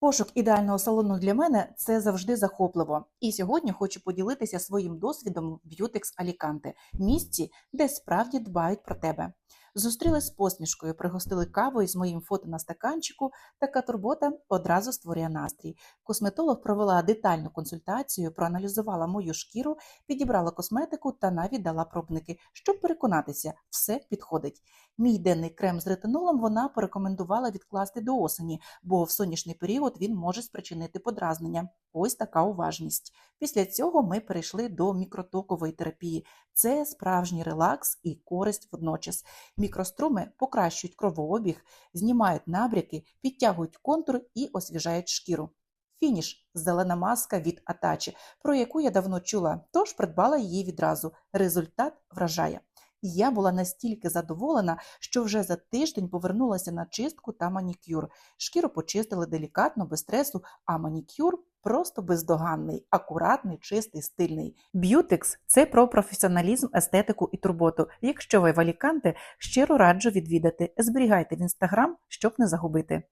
Пошук ідеального салону для мене це завжди захопливо. І сьогодні хочу поділитися своїм досвідом в Beautex Alicante, місці, де справді дбають про тебе. Зустріли з посмішкою, пригостили кавою з моїм фото на стаканчику. Така турбота одразу створює настрій. Косметолог провела детальну консультацію, проаналізувала мою шкіру, підібрала косметику та навіть дала пробники, щоб переконатися, все підходить. Мій денний крем з ретинолом вона порекомендувала відкласти до осені, бо в сонячний період він може спричинити подразнення. Ось така уважність. Після цього ми перейшли до мікротокової терапії. Це справжній релакс і користь водночас. Мікроструми покращують кровообіг, знімають набряки, підтягують контур і освіжають шкіру. Фініш зелена маска від Атачі, про яку я давно чула, тож придбала її відразу. Результат вражає. І я була настільки задоволена, що вже за тиждень повернулася на чистку та манікюр. Шкіру почистили делікатно, без стресу, а манікюр просто бездоганний, акуратний, чистий, стильний. Б'ютекс це про професіоналізм, естетику і турботу. Якщо ви в Аліканте, щиро раджу відвідати. Зберігайте в інстаграм, щоб не загубити.